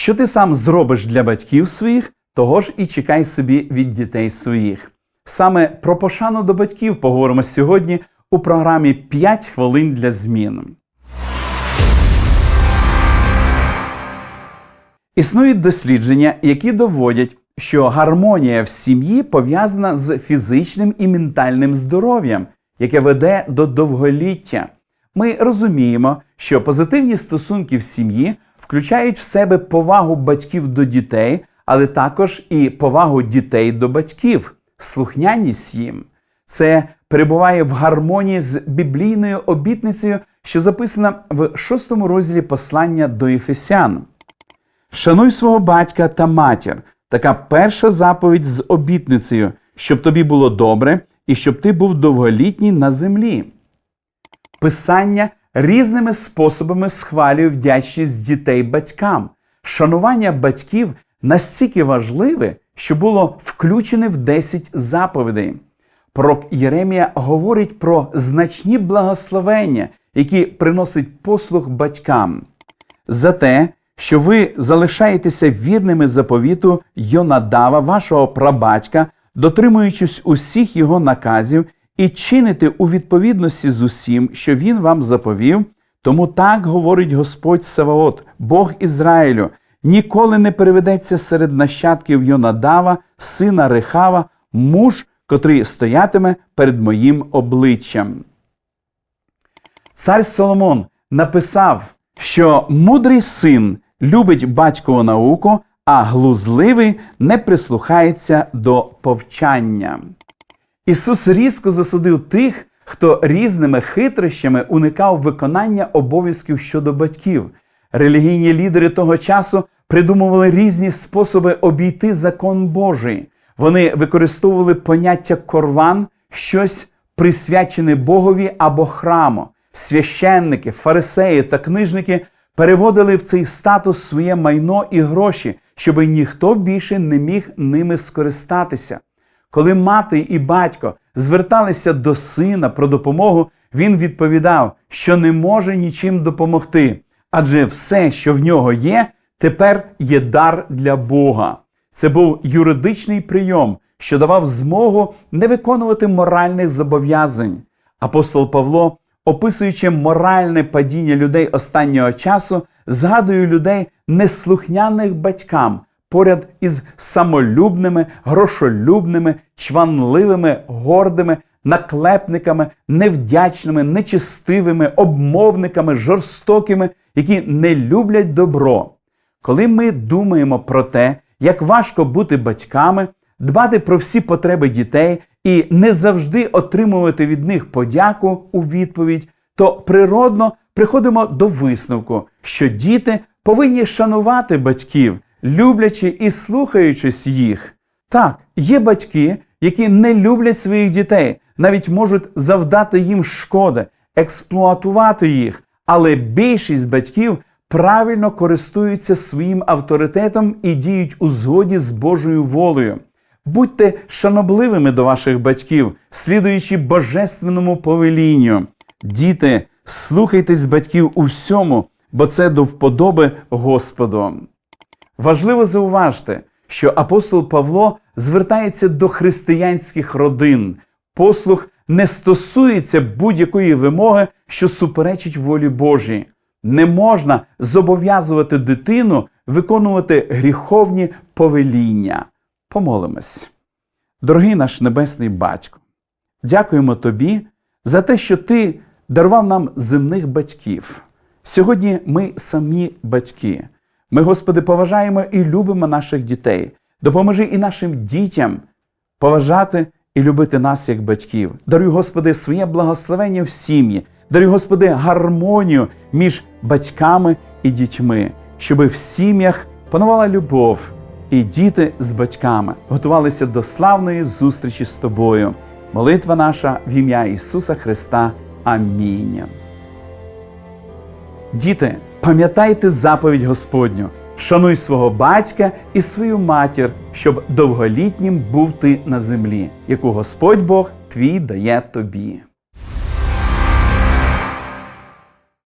Що ти сам зробиш для батьків своїх, того ж і чекай собі від дітей своїх. Саме про пошану до батьків поговоримо сьогодні у програмі «5 хвилин для змін. Існують дослідження, які доводять, що гармонія в сім'ї пов'язана з фізичним і ментальним здоров'ям, яке веде до довголіття. Ми розуміємо, що позитивні стосунки в сім'ї включають в себе повагу батьків до дітей, але також і повагу дітей до батьків, слухняність їм. Це перебуває в гармонії з біблійною обітницею, що записана в шостому розділі послання до Ефесян. Шануй свого батька та матір. Така перша заповідь з обітницею, щоб тобі було добре і щоб ти був довголітній на землі. Писання різними способами схвалює вдячність дітей батькам. Шанування батьків настільки важливе, що було включене в 10 заповідей. Пророк Єремія говорить про значні благословення, які приносить послуг батькам. За те, що ви залишаєтеся вірними заповіту Йонадава, вашого прабатька, дотримуючись усіх його наказів і чините у відповідності з усім, що він вам заповів, тому так говорить Господь Саваот, Бог Ізраїлю, ніколи не переведеться серед нащадків Йонадава, сина Рехава, муж, котрий стоятиме перед моїм обличчям. Цар Соломон написав, що мудрий син любить батькову науку, а глузливий не прислухається до повчання. Ісус різко засудив тих, хто різними хитрощами уникав виконання обов'язків щодо батьків. Релігійні лідери того часу придумували різні способи обійти закон Божий. Вони використовували поняття корван, щось присвячене Богові або храму. Священники, фарисеї та книжники переводили в цей статус своє майно і гроші, щоб ніхто більше не міг ними скористатися. Коли мати і батько зверталися до сина про допомогу, він відповідав, що не може нічим допомогти, адже все, що в нього є, тепер є дар для Бога. Це був юридичний прийом, що давав змогу не виконувати моральних зобов'язань. Апостол Павло, описуючи моральне падіння людей останнього часу, згадує людей неслухняних батькам поряд із самолюбними, грошолюбними, чванливими, гордими, наклепниками, невдячними, нечистивими, обмовниками, жорстокими, які не люблять добро. Коли ми думаємо про те, як важко бути батьками, дбати про всі потреби дітей і не завжди отримувати від них подяку у відповідь, то природно приходимо до висновку, що діти повинні шанувати батьків, люблячи і слухаючись їх. Так, є батьки, які не люблять своїх дітей, навіть можуть завдати їм шкоди, експлуатувати їх, але більшість батьків правильно користуються своїм авторитетом і діють у згоді з Божою волею. Будьте шанобливими до ваших батьків, слідуючи божественному повелінню. Діти, слухайтесь батьків у всьому, бо це до вподоби Господу. Важливо зауважте, що апостол Павло звертається до християнських родин. Послух не стосується будь-якої вимоги, що суперечить волі Божій. Не можна зобов'язувати дитину виконувати гріховні повеління. Помолимось. Дорогий наш Небесний Батько, дякуємо Тобі за те, що Ти дарував нам земних батьків. Сьогодні ми самі батьки. Ми, Господи, поважаємо і любимо наших дітей. Допоможи і нашим дітям поважати і любити нас як батьків. Даруй, Господи, своє благословення в сім'ї. Даруй, Господи, гармонію між батьками і дітьми, щоби в сім'ях панувала любов, і діти з батьками готувалися до славної зустрічі з тобою. Молитва наша в ім'я Ісуса Христа. Амінь. Діти, пам'ятайте заповідь Господню. Шануй свого батька і свою матір, щоб довголітнім був ти на землі, яку Господь Бог твій дає тобі.